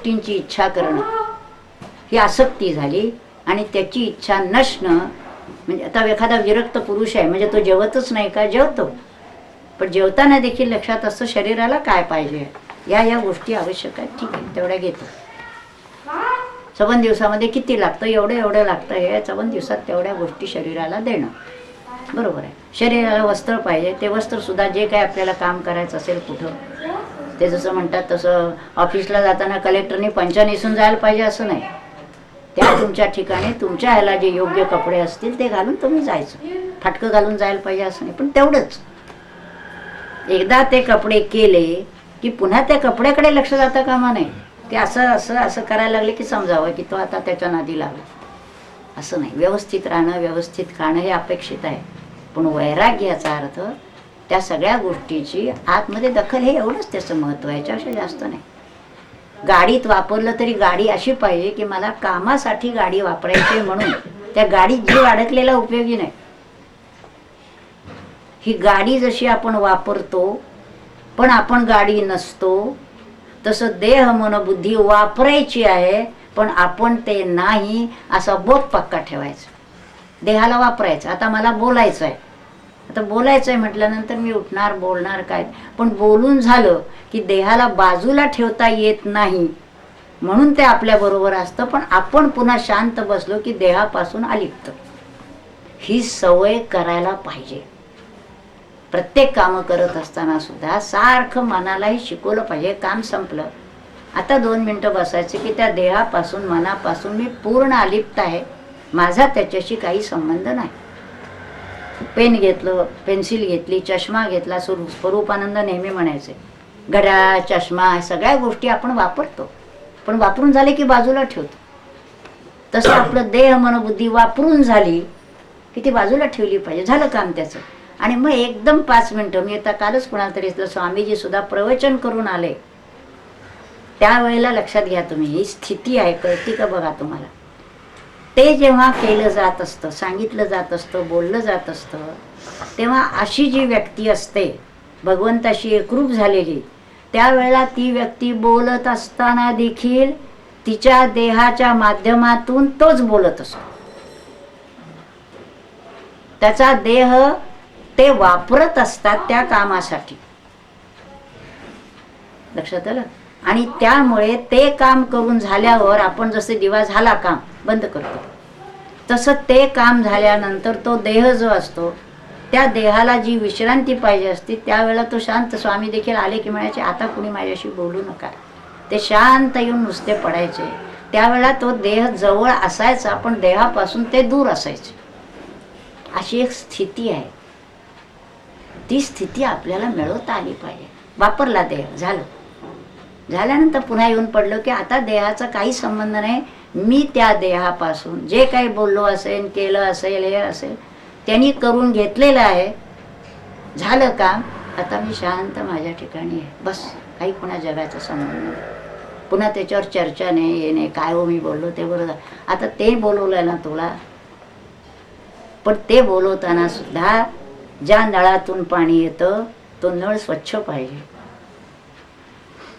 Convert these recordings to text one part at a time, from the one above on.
गोष्टींची इच्छा करणं. ही आसक्ती झाली आणि त्याची इच्छा नसणं म्हणजे आता एखादा विरक्त पुरुष आहे म्हणजे तो जेवतच नाही का? जेवतो. पण जेवताना देखील लक्षात असतं शरीराला काय पाहिजे. या या गोष्टी आवश्यक आहेत. ठीक आहे तेवढ्या घेतो. चवन दिवसामध्ये किती लागतं? एवढं एवढं लागतं हे. चवन दिवसात तेवढ्या गोष्टी शरीराला देणं. बरोबर आहे. शरीराला वस्त्र पाहिजे. ते वस्त्रसुद्धा जे काय आपल्याला काम करायचं असेल कुठं ते जसं म्हणतात तसं ऑफिसला जाताना कलेक्टरने पंचा नेसून जायला पाहिजे असं नाही. त्या तुमच्या ठिकाणी तुमच्या ह्याला जे योग्य कपडे असतील ते घालून तुम्ही जायचं. फाटकं घालून जायला पाहिजे असं नाही पण तेवढंच. एकदा ते कपडे केले की पुन्हा त्या कपड्याकडे लक्ष जाता कामा नाही ते असं असं असं करायला लागले की समजावं की तो आता त्याच्या नादी लागला. असं नाही व्यवस्थित राहणं व्यवस्थित खाणं हे अपेक्षित आहे. पण वैराग्याचा अर्थ त्या सगळ्या गोष्टीची आतमध्ये दखल हे एवढंच त्याचं महत्त्व आहे याच्यापेक्षा जास्त नाही. गाडीत वापरलं तरी गाडी अशी पाहिजे की मला कामासाठी गाडी वापरायची म्हणून. त्या गाडीत जीव अडकलेला उपयोगी नाही. ही गाडी जशी आपण वापरतो पण आपण गाडी नसतो तसं देह मन बुद्धी वापरायची आहे पण आपण ते नाही असा बोध पक्का ठेवायचा. देहाला वापरायचं. आता मला बोलायचं आहे आता बोलायचं आहे म्हटल्यानंतर मी उठणार बोलणार काय? पण बोलून झालं की देहाला बाजूला ठेवता येत नाही. म्हणून ते आपल्याबरोबर असतं पण आपण पुन्हा शांत बसलो की देहापासून अलिप्त. ही सवय करायला पाहिजे. प्रत्येक कामं करत असताना सुद्धा सारखं मनालाही शिकवलं पाहिजे काम संपलं. आता दोन मिनटं बसायचे की त्या देहापासून मनापासून मी पूर्ण अलिप्त आहे. माझा त्याच्याशी काही संबंध नाही. पेन घेतलं पेन्सिल घेतली चष्मा घेतला स्वरूप स्वरूपानंद नेहमी म्हणायचे घड्याळ चष्मा या सगळ्या गोष्टी आपण वापरतो. पण वापरून झाले की बाजूला ठेवतो. तसं आपलं देह मनबुद्धी वापरून झाली की ती बाजूला ठेवली पाहिजे. झालं काम त्याचं. आणि मग एकदम पाच मिनटं मी आता कालच कुणाला तरी स्वामीजी सुद्धा प्रवचन करून आले. त्यावेळेला लक्षात घ्या तुम्ही ही स्थिती आहे कळती का बघा तुम्हाला? ते जेव्हा केलं जात असतं सांगितलं जात असतं बोललं जात असतं तेव्हा अशी जी व्यक्ती असते भगवंताशी एकरूप झालेली त्यावेळेला ती व्यक्ती बोलत असताना देखील तिच्या देहाच्या माध्यमातून तोच बोलत असतो. त्याचा देह ते वापरत असतात त्या कामासाठी. लक्षात आलं? आणि त्यामुळे ते काम करून झाल्यावर आपण जसे दिवा झाला काम बंद करतो. तसं ते काम झाल्यानंतर तो देह जो असतो त्या देहाला जी विश्रांती पाहिजे असती त्यावेळेला तो शांत स्वामी देखील आले की म्हणायचे आता कुणी माझ्याशी बोलू नका. ते शांत येऊन नुसते पडायचे. त्यावेळेला तो देह जवळ असायचा पण देहापासून ते दूर असायचे. अशी एक स्थिती आहे. ती स्थिती आपल्याला मिळवता आली पाहिजे. वापरला देह झालं. झाल्यानंतर पुन्हा येऊन पडलो की आता देहाचा काही संबंध नाही. मी त्या देहापासून जे काही बोललो असेल केलं असेल हे असेल त्यांनी करून घेतलेलं आहे. झालं का आता मी शांत माझ्या ठिकाणी आहे. बस काही पुन्हा जगाचा संबंध नाही. पुन्हा त्याच्यावर चर्चा नाही हे नाही काय हो मी बोललो ते बरोबर आता ते बोलवलं ना तुला. पण ते बोलवताना सुद्धा ज्या नळातून पाणी येतं तो नळ स्वच्छ पाहिजे.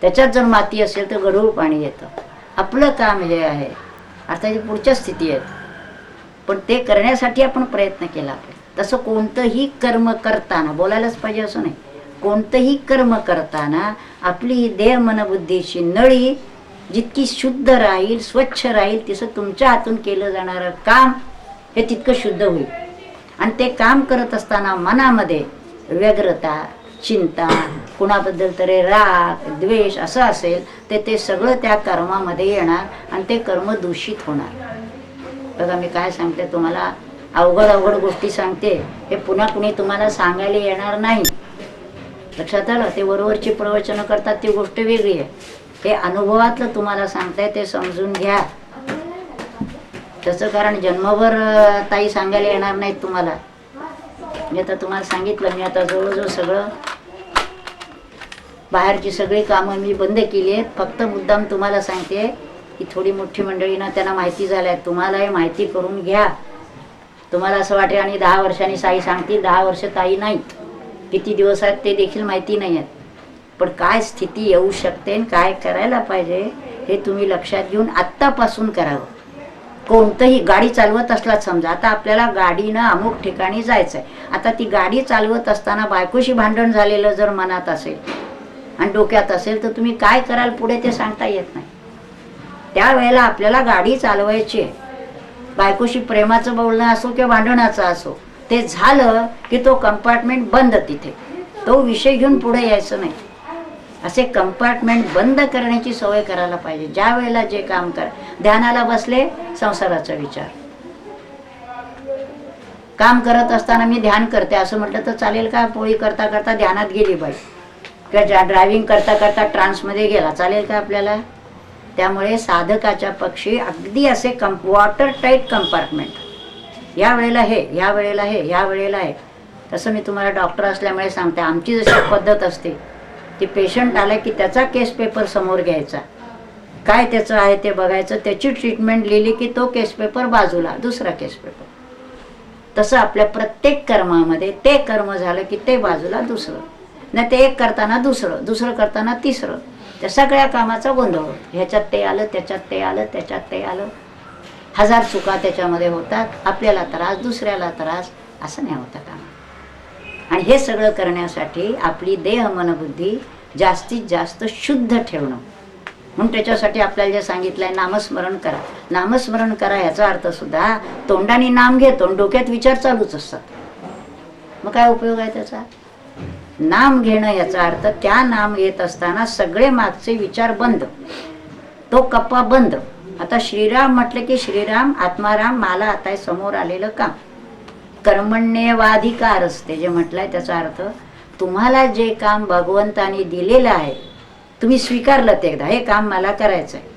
त्याच्यात जर माती असेल तर गढूळ पाणी येतं. आपलं काम हे आहे. अर्थात पुढच्या स्थिती आहेत. पण ते करण्यासाठी आपण प्रयत्न केला पाहिजे. तसं कोणतंही कर्म करताना बोलायलाच पाहिजे असं नाही. कोणतंही कर्म करताना आपली देह मनबुद्धीची नळी जितकी शुद्ध राहील स्वच्छ राहील तसं तुमच्या हातून केलं जाणारं काम हे तितकं शुद्ध होईल. आणि ते काम करत असताना मनामध्ये व्यग्रता चिंता कुणाबद्दल तरी राग द्वेष असं असेल ते ते सगळं त्या कर्मामध्ये येणार आणि ते कर्म दूषित होणार. बघा मी काय सांगते तुम्हाला? अवघड अवघड गोष्टी सांगते. हे पुन्हा कुणी तुम्हाला सांगायला येणार नाही. लक्षात आलं? ते वरवरची प्रवचनं करतात ती गोष्ट वेगळी आहे. हे अनुभवातलं तुम्हाला सांगताय ते समजून घ्या. त्याचं कारण जन्मभर ताई सांगायला येणार नाहीत तुम्हाला. मी आता तुम्हाला सांगितलं मी आता जवळजवळ सगळं बाहेरची सगळी कामं मी बंद केली आहेत. फक्त मुद्दाम तुम्हाला सांगते की थोडी मोठी मंडळीनं त्यांना माहिती झाल्या तुम्हालाही माहिती करून घ्या. तुम्हाला असं वाटेल आणि दहा वर्षांनी साई सांगतील दहा वर्ष ताई नाहीत किती दिवस आहेत ते देखील माहिती नाही आहेत. पण काय स्थिती येऊ शकते आणि काय करायला पाहिजे हे तुम्ही लक्षात घेऊन आत्तापासून करावं. कोणतंही गाडी चालवत असलाच समजा आता आपल्याला गाडीनं अमुक ठिकाणी जायचं आहे आता ती गाडी चालवत असताना बायकोशी भांडण झालेलं जर मनात असेल आणि डोक्यात असेल तर तुम्ही काय कराल पुढे ते सांगता येत नाही. त्यावेळेला आपल्याला गाडी चालवायची आहे. बायकोशी प्रेमाचं बोलणं असो किंवा भांडणाचं असो ते झालं की तो कंपार्टमेंट बंद तिथे. तो विषय घेऊन पुढे यायचं नाही. असे कंपार्टमेंट बंद करण्याची सवय करायला पाहिजे. ज्या वेळेला जे काम कर ध्यानाला बसले संसाराचा विचार. काम करत असताना मी ध्यान करते असं म्हटलं तर चालेल का? पोळी करता करता ध्यानात गेली बाई. किंवा ज्या ड्रायव्हिंग करता करता ट्रान्समध्ये गेला चालेल का आपल्याला? त्यामुळे साधकाच्या पक्षी अगदी असे कं वॉटर टाईट कंपार्टमेंट या वेळेला हे या वेळेला हे या वेळेला हे. तसं मी तुम्हाला डॉक्टर असल्यामुळे सांगते आमची जशी पद्धत असते की पेशंट आला की त्याचा केस पेपर समोर घ्यायचा. काय त्याचं आहे ते बघायचं त्याची ट्रीटमेंट लिहिली की तो केस पेपर बाजूला दुसरा केस पेपर तसं आपल्या प्रत्येक कर्मामध्ये ते कर्म झालं की ते बाजूला दुसरं. नाही ते एक करताना दुसरं दुसरं करताना तिसरं. त्या सगळ्या कामाचा गोंधळ होतो. ह्याच्यात ते आलं त्याच्यात ते आलं त्याच्यात ते आलं. हजार चुका त्याच्यामध्ये होतात. आपल्याला त्रास दुसऱ्याला त्रास. असं नाही होतं कामा आणि हे सगळं करण्यासाठी आपली देह मनबुद्धी जास्तीत जास्त शुद्ध ठेवणं. म्हणून त्याच्यासाठी आपल्याला जे सांगितलं आहे नामस्मरण करा. नामस्मरण करा याचा अर्थ सुद्धा तोंडाने नाम घेतो डोक्यात विचार चालूच असतात. मग काय उपयोग आहे त्याचा? नाम घेणं याचा अर्थ त्या नाम घेत असताना सगळे मागचे विचार बंद. तो कप्पा बंद. आता श्रीराम म्हटलं की श्रीराम आत्माराम मला आता समोर आलेलं काम कर्मण्यवाधिकार असते जे म्हटलंय त्याचा अर्थ तुम्हाला जे काम भगवंतानी दिलेलं आहे तुम्ही स्वीकारलं ते एकदा. हे काम मला करायचं आहे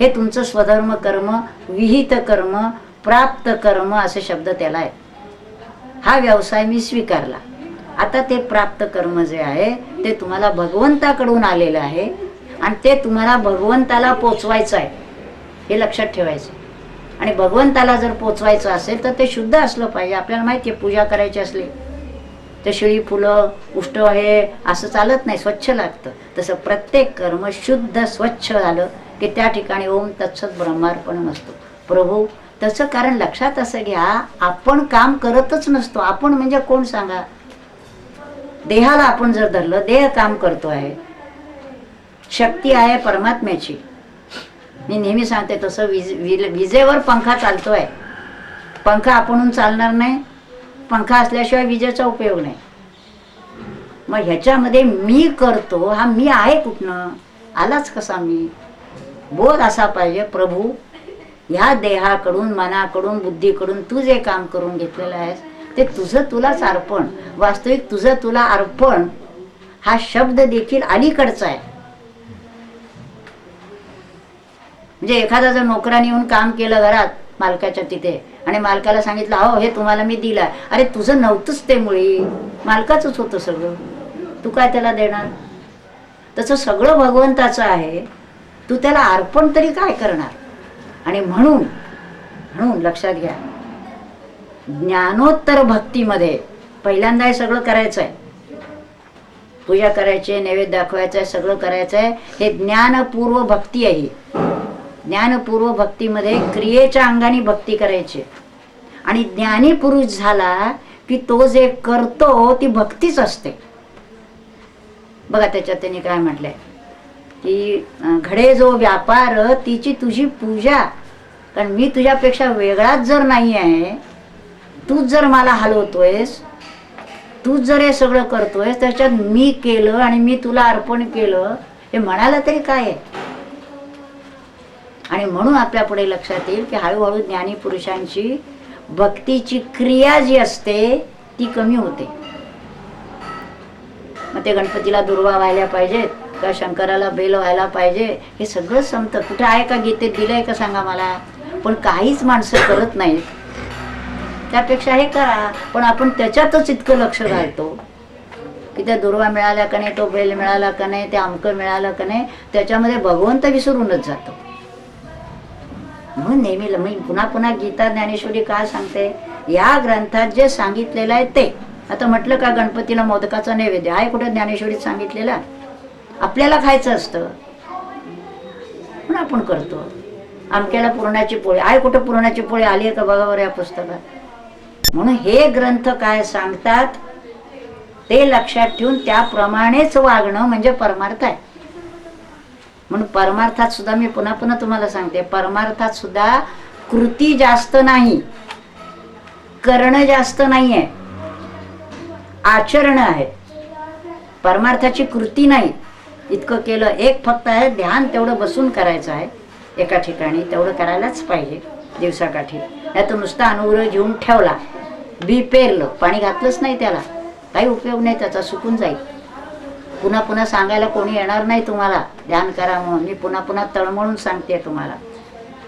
हे तुमचं स्वधर्म कर्म विहित कर्म प्राप्त कर्म असे शब्द त्याला आहेत. हा व्यवसाय मी स्वीकारला. आता ते प्राप्त कर्म जे आहे ते तुम्हाला भगवंताकडून आलेलं आहे आणि ते तुम्हाला भगवंताला पोचवायचं आहे. हे लक्षात ठेवायचं. आणि भगवंताला जर पोचवायचं असेल तर ते शुद्ध असलं पाहिजे. आपल्याला माहिती आहे पूजा करायची असली तर शिळी फुलं उष्ट हे असं चालत नाही स्वच्छ लागतं. तसं प्रत्येक कर्म शुद्ध स्वच्छ झालं की त्या ठिकाणी ओम तत्सत ब्रह्मार्पण नसतो. प्रभू त्याचं कारण लक्षात असं घ्या आपण काम करतच नसतो. आपण म्हणजे कोण सांगा? देहाला आपण जर धरलं देह काम करतो आहे. शक्ती आहे परमात्म्याची. मी नेहमी सांगते तसं विज विजेवर पंखा चालतो आहे पंखा आपणून चालणार नाही. पंखा असल्याशिवाय विजेचा उपयोग नाही. मग ह्याच्यामध्ये मी करतो हा मी आहे कुठनं? आलाच कसा मी? बोध असा पाहिजे प्रभू ह्या देहाकडून मनाकडून बुद्धीकडून तू जे काम करून घेतलेलं आहेस ते तुझं तुलाच अर्पण वास्तविक तुझं तुला अर्पण हा शब्द देखील अलीकडचा आहे. म्हणजे एखादा जर नोकराने येऊन काम केलं घरात मालकाच्या तिथे आणि मालकाला सांगितलं हो हे तुम्हाला मी दिलं अरे तुझं नव्हतंच ते मुळी. मालकाचंच होतं सगळं. तू काय त्याला देणार? तसं सगळं भगवंताचं आहे. तू त्याला अर्पण तरी काय करणार? आणि म्हणून म्हणून लक्षात घ्या. ज्ञानोत्तर भक्तीमध्ये पहिल्यांदा हे सगळं करायचं आहे पूजा करायची आहे नैवेद्य दाखवायचं आहे सगळं करायचं आहे हे ज्ञानपूर्व भक्ती आहे ज्ञानपूर्व भक्तीमध्ये क्रियेच्या अंगाने भक्ती करायची. आणि ज्ञानी पुरुष झाला की तो जे करतो ती भक्तीच असते. बघा त्याच्यात त्यांनी काय म्हटलंय? की घडे जो व्यापार तिची तुझी पूजा. कारण मी तुझ्यापेक्षा वेगळाच जर नाही आहे तूच जर मला हलवतोयस तूच जर हे सगळं करतोयस त्याच्यात मी केलं आणि मी तुला अर्पण केलं हे म्हणायला तरी काय आहे? आणि म्हणून आपल्या पुढे लक्षात येईल की हळूहळू ज्ञानी पुरुषांची भक्तीची क्रिया जी असते ती कमी होते. मग ते गणपतीला दुर्वा व्हायला पाहिजेत का शंकराला बेल व्हायला पाहिजे हे सगळं संपतं. कुठे आहे का गीतेत दिलंय का सांगा मला. पण काहीच माणसं करत नाहीत. त्यापेक्षा हे करा पण आपण त्याच्यातच इतकं लक्ष घालतो. की त्या दुर्वा मिळाल्या का नाही तो बेल मिळाला का नाही ते अमकं मिळालं का नाही त्याच्यामध्ये भगवंत विसरूनच जातो. म्हणून नेहमी मी पुन्हा पुन्हा गीता ज्ञानेश्वरी काय सांगते या ग्रंथात जे सांगितलेलं आहे ते. आता म्हटलं का गणपतीला मोदकाचा नैवेद्य? आहे कुठे ज्ञानेश्वरीत सांगितलेला? आपल्याला खायचं असतं. म्हणून आपण करतो. आमक्याला पुरणाची पोळी आहे कुठं पुरणाची पोळी? आली आहे का? बघा बरं या पुस्तकात. म्हणून हे ग्रंथ काय सांगतात? ते लक्षात ठेवून त्याप्रमाणेच वागणं म्हणजे परमार्थ आहे. म्हणून परमार्थात सुद्धा मी पुन्हा पुन्हा तुम्हाला सांगते. परमार्थात सुद्धा कृती जास्त नाही. करणं जास्त नाही आहे आचरण आहे. परमार्थाची कृती नाही. इतकं केलं एक फक्त आहे ध्यान तेवढं बसून करायचं आहे. एका ठिकाणी तेवढं करायलाच पाहिजे दिवसाकाठी. नाही तर नुसता अनुग्रह घेऊन ठेवला. बी पेरलं. पाणी घातलंच नाही त्याला. काही उपयोग नाही त्याचा सुकून जाईल. पुन्हा पुन्हा सांगायला कोणी येणार नाही तुम्हाला. ध्यान करा म्हणून. मी पुन्हा पुन्हा तळमळून सांगते तुम्हाला.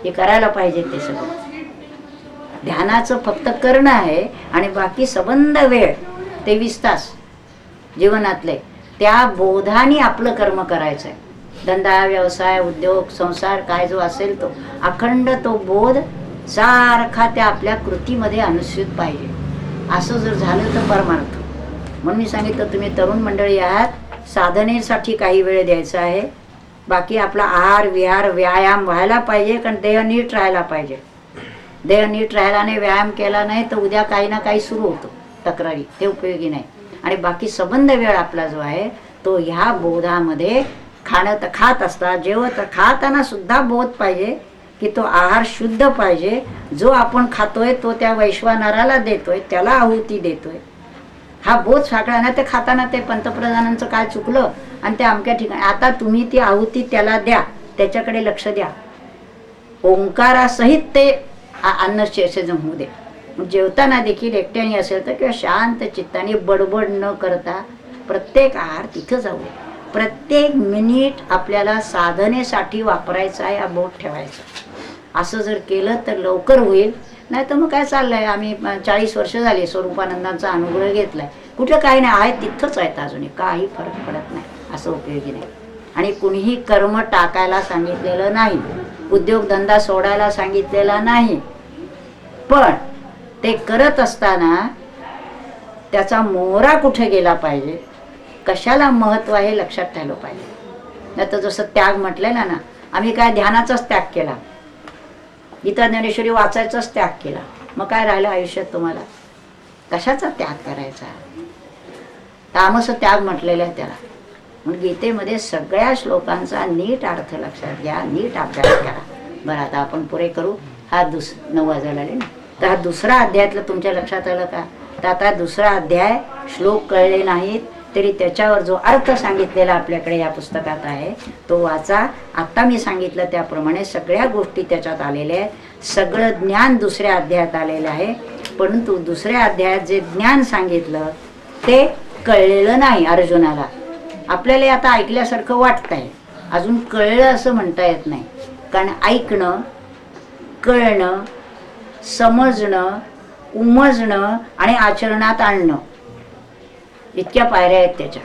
हे करायला पाहिजे ते सगळं. ध्यानाचं फक्त करणं आहे आणि बाकी सबंध वेळ. तेवीस तास जीवनातले. त्या बोधाने आपलं कर्म करायचं आहे धंदा व्यवसाय उद्योग संसार काय जो असेल तो. अखंड तो बोध सारखा त्या आपल्या कृतीमध्ये अनुसूत पाहिजे. असं जर झालं तर परमार्थ. म्हणून मी सांगितलं तुम्ही तरुण मंडळी आहात साधनेसाठी काही वेळ द्यायचा आहे. बाकी आपला आहार विहार व्यायाम व्हायला पाहिजे कारण देह नीट राहायला पाहिजे. देह नीट राहायला नाही व्यायाम केला नाही तर उद्या काही ना काही सुरू होतो तक्रारी. ते उपयोगी नाही. आणि बाकी संबंध वेळ आपला जो आहे तो ह्या बोधामध्ये खाणं तर खात असता जेवत खाताना सुद्धा बोध पाहिजे. की तो आहार शुद्ध पाहिजे. जो आपण खातोय तो त्या वैश्वानराला देतोय त्याला आहुती देतोय. हा बोध साकडा ना ते खाताना ते पंतप्रधानांचं काय चुकलं आणि ते अमक्या ठिकाणी आता तुम्ही ती आहुती त्याला द्या त्याच्याकडे लक्ष द्या. ओंकारासहित ते अन्न सेजन होऊ दे. जेवताना देखील एकट्याने असेल तर किंवा शांत चित्ताने बडबड न करता प्रत्येक आहार तिथं जाऊ. दे प्रत्येक मिनिट आपल्याला साधनेसाठी वापरायचा आहे हा बोट ठेवायचा. असं जर केलं तर लवकर होईल. नाही तर मग काय चाललंय? आम्ही चाळीस वर्ष झाली स्वरूपानंदांचा अनुग्रह घेतलाय. कुठं काही नाही आहे तिथंच आहेत अजूनही काही फरक पडत नाही असं उपयोगी नाही. आणि कुणीही कर्म टाकायला सांगितलेलं नाही. उद्योगधंदा सोडायला सांगितलेला नाही. पण ते करत असताना त्याचा मोहरा कुठे गेला पाहिजे? कशाला महत्त्व आहे लक्षात ठेवलं पाहिजे. नाही तर जसं त्याग म्हटलेला ना आम्ही काय ध्यानाचाच त्याग केला. गीता ज्ञानेश्वरी वाचायचाच त्याग केला. मग काय राहिलं आयुष्यात तुम्हाला? कशाचा त्याग करायचा? तामस त्याग म्हटलेलं आहे त्याला. म्हणून गीतेमध्ये सगळ्या श्लोकांचा नीट अर्थ लक्षात घ्या नीट अभ्यास करा. बरं आता आपण पुरे करू. हा दुस नऊ वाजायला आले ना? तर हा दुसरा अध्यायातलं तुमच्या लक्षात आलं का? तर आता दुसरा अध्याय श्लोक कळले नाहीत. तरी त्याच्यावर जो अर्थ सांगितलेला आपल्याकडे या पुस्तकात आहे तो वाचा. आत्ता मी सांगितलं त्याप्रमाणे सगळ्या गोष्टी त्याच्यात आलेल्या आहेत. सगळं ज्ञान दुसऱ्या अध्यायात आलेलं आहे. परंतु दुसऱ्या अध्यायात जे ज्ञान सांगितलं ते कळलेलं नाही अर्जुनाला. आपल्याला आता ऐकल्यासारखं वाटतंय. अजून कळलं असं म्हणता येत नाही. कारण ऐकणं कळणं समजणं उमजणं आणि आचरणात आणणं इतक्या पायऱ्या आहेत त्याच्या.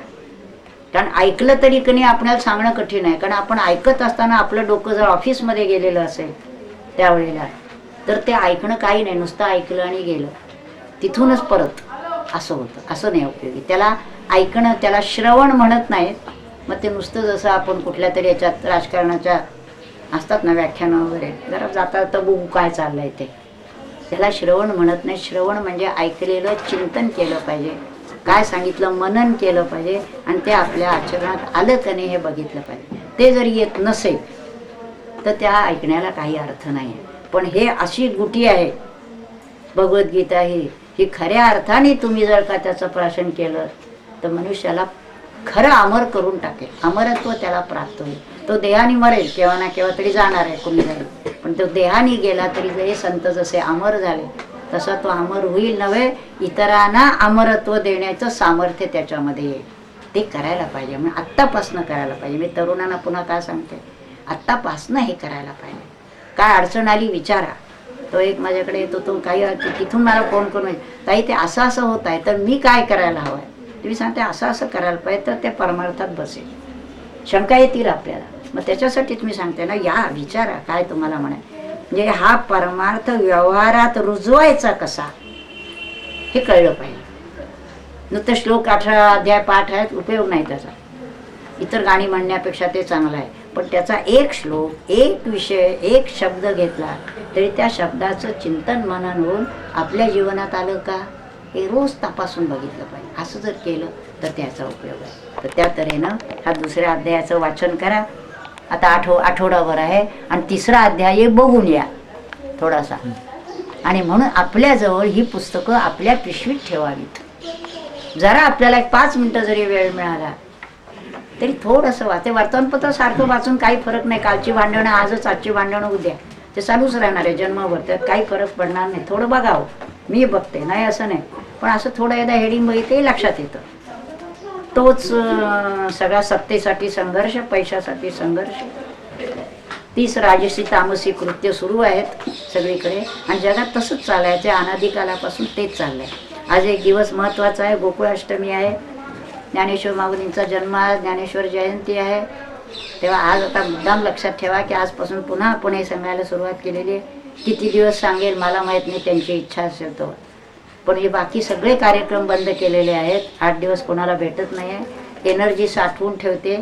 कारण ऐकलं तरी कणी आपल्याला सांगणं कठीण आहे. कारण आपण ऐकत असताना आपलं डोकं जर ऑफिसमध्ये गेलेलं असेल त्यावेळेला तर ते ऐकणं काही नाही. नुसतं ऐकलं आणि गेलं. तिथूनच परत असं होतं. असं नाही उपयोगी. त्याला ऐकणं त्याला श्रवण म्हणत नाहीत. मग ते नुसतं जसं आपण कुठल्या तरी याच्यात राजकारणाच्या असतात ना व्याख्यानं वगैरे जरा जाता तर बघू काय चाललंय ते. त्याला श्रवण म्हणत नाही. श्रवण म्हणजे ऐकलेलं चिंतन केलं पाहिजे. काय सांगितलं मनन केलं पाहिजे आणि ते आपल्या आचरणात आलं का नाही हे बघितलं पाहिजे. ते जर येत नसेल तर त्या ऐकण्याला काही अर्थ नाही. पण हे अशी गुटी आहे भगवद्गीता ही ही खऱ्या अर्थाने तुम्ही जर का त्याचं प्राशन केलं तर मनुष्याला खरं अमर करून टाकेल. अमरत्व त्याला प्राप्त होईल. तो देहाने मरेल केव्हा ना केव्हा तरी जाणार आहे कुणी जाईल पण तो देहाने गेला तरी हे संत जसे अमर झाले तसा तो अमर होईल नव्हे इतरांना अमरत्व देण्याचं सामर्थ्य त्याच्यामध्ये येईल. ते करायला पाहिजे म्हणजे आत्तापासनं करायला पाहिजे. मी तरुणांना पुन्हा काय सांगते? आत्तापासनं हे करायला पाहिजे. काय अडचण आली विचारा. तो एक माझ्याकडे येतो तो काही तिथून मला फोन करून ताई ते असं असं होत आहे तर मी काय करायला हवं आहे? तुम्ही सांगते असं असं करायला पाहिजे तर ते परमार्थात बसेल. शंका येतील आपल्याला. मग त्याच्यासाठीच मी सांगते ना या विचारा काय तुम्हाला म्हणाय म्हणजे हा परमार्थ व्यवहारात रुजवायचा कसा? हे कळलं पाहिजे. नुसतं श्लोक अठरा अध्याय पाठ आहेत उपयोग नाही त्याचा. इतर गाणी म्हणण्यापेक्षा ते चांगलं आहे. पण त्याचा एक श्लोक एक विषय एक शब्द घेतला तरी त्या शब्दाचं चिंतन मनन होऊन आपल्या जीवनात आलं का? हे रोज तपासून बघितलं पाहिजे. असं जर केलं तर त्याचा उपयोग आहे. तर त्या तऱ्हेनं हा दुसऱ्या अध्यायाचं वाचन करा. आता आठव आठवडाभर आहे आणि तिसरा अध्याय बघून या थोडासा. आणि म्हणून आपल्याजवळ ही पुस्तकं आपल्या पिशवीत ठेवावीत. जरा आपल्याला एक पाच मिनटं जरी वेळ मिळाला तरी थोडंसं वा ते वर्तमानपत्र सारखं वाचून काही फरक नाही. कालची भांडणं आजच आजची भांडणं उद्या ते चालूच राहणार आहे जन्मभर. त्यात काही फरक पडणार नाही. थोडं बघावं. मी बघते. नाही असं नाही. पण असं थोडं एकदा हेडिंग बघितलं लक्षात येतं. तोच सगळ्या सत्तेसाठी संघर्ष पैशासाठी संघर्ष. तीस राजसी तामसी कृत्य सुरू आहेत सगळीकडे. आणि जगात तसंच चालायचं अनादिकालापासून तेच चाललंय. आज एक दिवस महत्त्वाचा आहे. गोकुळाष्टमी आहे. ज्ञानेश्वर माऊलींचा जन्म आहे. ज्ञानेश्वर जयंती आहे. तेव्हा आज आता मुद्दाम लक्षात ठेवा की आजपासून पुन्हा पुणे सांगायला सुरुवात केलेली आहे. किती दिवस सांगेल? मला माहीत नाही. त्यांची इच्छा असेल तो पण हे बाकी सगळे कार्यक्रम बंद केलेले आहेत. आठ दिवस कोणाला भेटत नाही आहे एनर्जी साठवून ठेवते.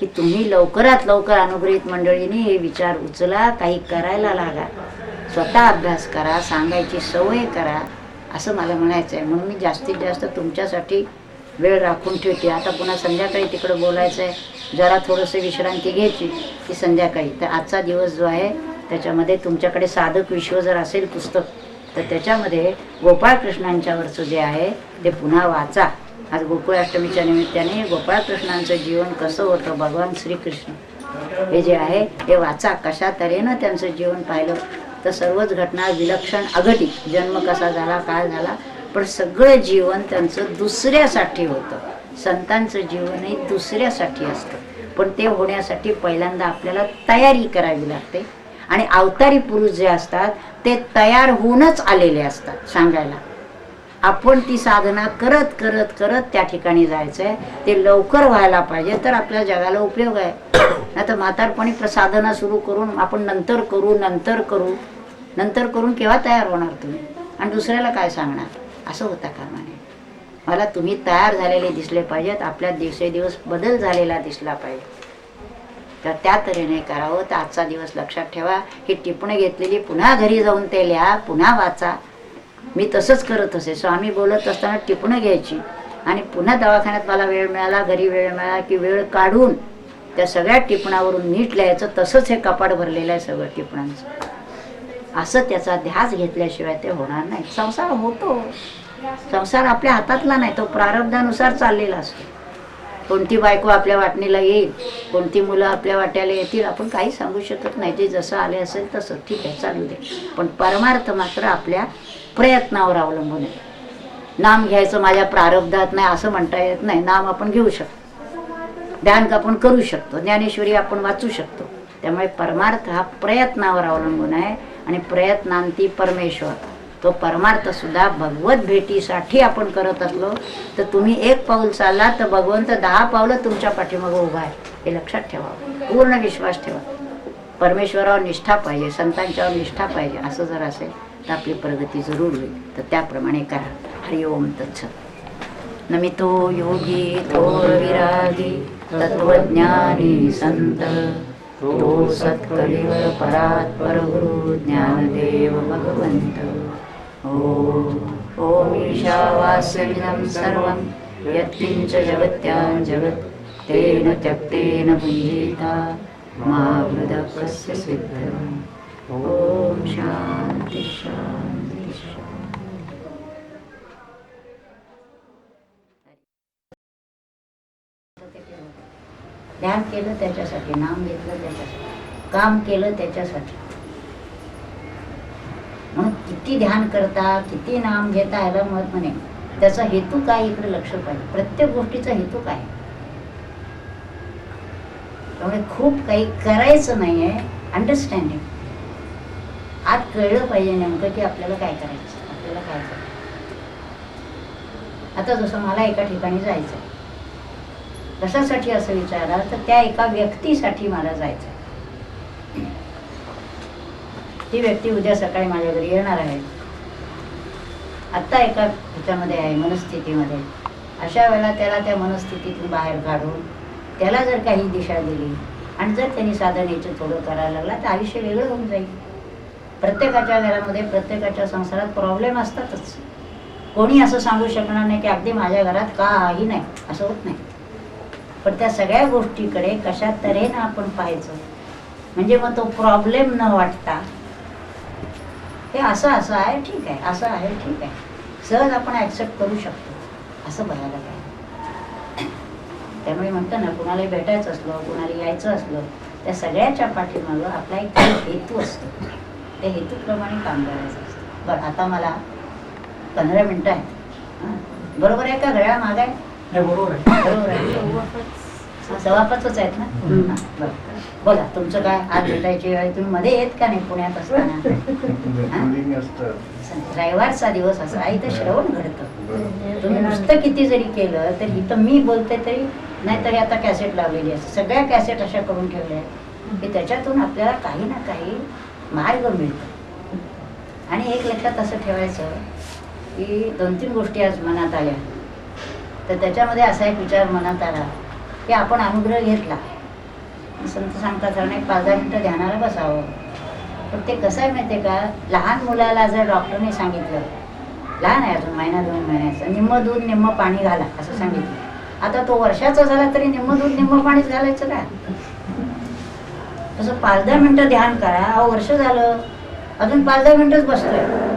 की तुम्ही लवकरात लवकर अनुग्रहित मंडळींनी हे विचार उचला काही करायला लागा. स्वतः अभ्यास करा सांगायची सवय करा असं मला म्हणायचं आहे म्हणून मी जास्तीत जास्त तुमच्यासाठी वेळ राखून ठेवते. आता पुन्हा संध्याकाळी तिकडं बोलायचं आहे जरा थोडंसं विश्रांती घ्यायची की संध्याकाळी. तर आजचा दिवस जो आहे त्याच्यामध्ये तुमच्याकडे साधक विश्व जर असेल पुस्तक तर त्याच्यामध्ये गोपाळकृष्णांच्यावरचं जे आहे ते पुन्हा वाचा. आज गोकुळाष्टमीच्या निमित्ताने गोपाळकृष्णांचं जीवन कसं होतं भगवान श्रीकृष्ण हे जे आहे हे वाचा. कशा तऱ्हेनं त्यांचं जीवन पाहिलं? तर सर्वच घटना विलक्षण अघटित जन्म कसा झाला काय झाला? पण सगळं जीवन त्यांचं दुसऱ्यासाठी होतं. संतांचं जीवनही दुसऱ्यासाठी असतं. पण ते होण्यासाठी पहिल्यांदा आपल्याला तयारी करावी लागते. आणि अवतारी पुरुष जे असतात ते तयार होऊनच आलेले असतात सांगायला. आपण ती साधना करत करत करत त्या ठिकाणी जायचं आहे ते लवकर व्हायला पाहिजे तर आपल्या जगाला उपयोग आहे. नाही तर म्हातारपणी साधना सुरू करून आपण नंतर करू नंतर करू. नंतर करून केव्हा तयार होणार तुम्ही? आणि दुसऱ्याला काय सांगणार? असं होता कामाने. मला तुम्ही तयार झालेले दिसले पाहिजेत आपल्या दिवसेदिवस बदल झालेला दिसला पाहिजे. तर त्या तऱ्हेने करावं. तर आजचा दिवस लक्षात ठेवा. ही टिपणं घेतलेली पुन्हा घरी जाऊन ते लिहा पुन्हा वाचा. मी तसंच करत असे. स्वामी बोलत असताना टिपणं घ्यायची. आणि पुन्हा दवाखान्यात मला वेळ मिळाला घरी वेळ मिळाला की वेळ काढून त्या सगळ्या टिपणावरून नीट लिहायचं. तसंच हे कपाट भरलेलं आहे सगळं टिपणांचं. असं त्याचा ध्यास घेतल्याशिवाय ते होणार नाही. संसार होतो. संसार आपल्या हातातला नाही. तो प्रारब्धानुसार चाललेला असतो. कोणती बायको आपल्या वाटणीला येईल कोणती मुलं आपल्या वाट्याला येतील आपण काही सांगू शकत नाही. ते जसं आले असेल तसं. ठीक आहे चालू दे. पण परमार्थ मात्र आपल्या प्रयत्नावर अवलंबून आहे. नाम घ्यायचं माझ्या प्रारब्धात नाही असं म्हणता येत नाही. नाम आपण घेऊ शकतो. ध्यान आपण करू शकतो. ज्ञानेश्वरी आपण वाचू शकतो. त्यामुळे परमार्थ हा प्रयत्नावर अवलंबून आहे आणि प्रयत्नांती परमेश्वर. तो परमार्थ सुद्धा भगवत भेटीसाठी आपण करत असलो तर तुम्ही एक पाऊल चालला तर भगवंत दहा पावलं तुमच्या पाठीमागं उभा आहे. हे लक्षात ठेवा. पूर्ण विश्वास ठेवा. परमेश्वरावर निष्ठा पाहिजे संतांच्यावर निष्ठा पाहिजे असं जर असेल तर आपली प्रगती जरूर होईल. तर त्याप्रमाणे करा. हरि ओम तत्सत नमितो योगी थोर विरागी तत्वज्ञानी संत. तो सत्कलिवर परात ज्ञानदेव भगवंत. ॐ ओम ईशावास्यमिदं सर्वं यत्किञ्च जगत्यां जगत् तेन त्यक्तेन भुञ्जीता मा वृदकस्य सिद्धम्। ॐ शान्ति शान्ति शान्ति ध्यान केलं त्याच्यासाठी नाम घेतलं त्याच्यासाठी काम केलं त्याच्यासाठी. किती ध्यान करता किती नाम घेता याला महत्त्व नाही त्याचा हेतू काय इकडे लक्ष पाहिजे. प्रत्येक गोष्टीचा हेतू काय? त्यामुळे खूप काही करायचं नाही आहे अंडरस्टँडिंग आज कळलं पाहिजे नेमकं की आपल्याला काय करायचं आपल्याला काय करायचं. आता जसं मला एका ठिकाणी जायचं आहे कशासाठी असं विचारा तर त्या एका व्यक्तीसाठी मला जायचं आहे ती व्यक्ती उद्या सकाळी माझ्या घरी येणार आहे. आत्ता एका ह्याच्यामध्ये आहे मनस्थितीमध्ये. अशा वेळेला त्याला त्या मनस्थितीतून बाहेर काढून त्याला जर काही दिशा दिली आणि जर त्यांनी साधनेचं थोडं करायला लागला तर आयुष्य वेगळं होऊन जाईल. प्रत्येकाच्या घरामध्ये प्रत्येकाच्या संसारात प्रॉब्लेम असतातच. कोणी असं सांगू शकणार नाही की अगदी माझ्या घरात काही नाही असं होत नाही. पण त्या सगळ्या गोष्टीकडे कशा तऱ्हेनं आपण पाहायचं? म्हणजे मग तो प्रॉब्लेम न वाटता हे असं असं आहे ठीक आहे असं आहे ठीक आहे. सहज आपण ॲक्सेप्ट करू शकतो असं बघायला काय त्यामुळे म्हणतो ना कुणाला भेटायचं असलं कुणाला यायचं असलं त्या सगळ्याच्या पाठीमागं आपला एक हेतू असतो. त्या हेतूप्रमाणे काम करायचं असतं. बरं आता मला पंधरा मिनटं आहेत. हं? बरोबर आहे का? घड्याळ माग? आहे नाही बरोबर आहे. बरोबर आहे. हा, सव्वा पाचच आहेत ना? बरं. बोला तुमचं काय आज भेटायची वेळ तुम्ही मध्ये येत का नाही पुण्यात असताना? असतं रविवारचा दिवस असा तर श्रवण घडतं. तुम्ही नुसतं किती जरी केलं तरी इथं मी बोलते तरी नाहीतरी आता कॅसेट लावलेली असते सगळ्या कॅसेट अशा करून ठेवल्या आहेत की त्याच्यातून आपल्याला काही ना काही मार्ग मिळतो. आणि एक लक्षात असं ठेवायचं की दोन तीन गोष्टी आज मनात आल्या. तर त्याच्यामध्ये असा एक विचार मनात आला की आपण अनुग्रह घेतला. संत सांगतात एक नाही पाच दहा मिनटं ध्यानाला बसावं. पण ते कसं आहे माहिती आहे का? लहान मुलाला जर डॉक्टरने सांगितलं लहान आहे अजून महिना दोन महिन्याचं निम्म दूध निम्म पाणी घाला असं सांगितलं. आता तो वर्षाचा झाला तरी निम्म दूध निम्म पाणीच घालायचं का? तसं पाच दहा मिनटं ध्यान करा. अहो वर्ष झालं अजून पाच दहा मिनटंच बसतोय.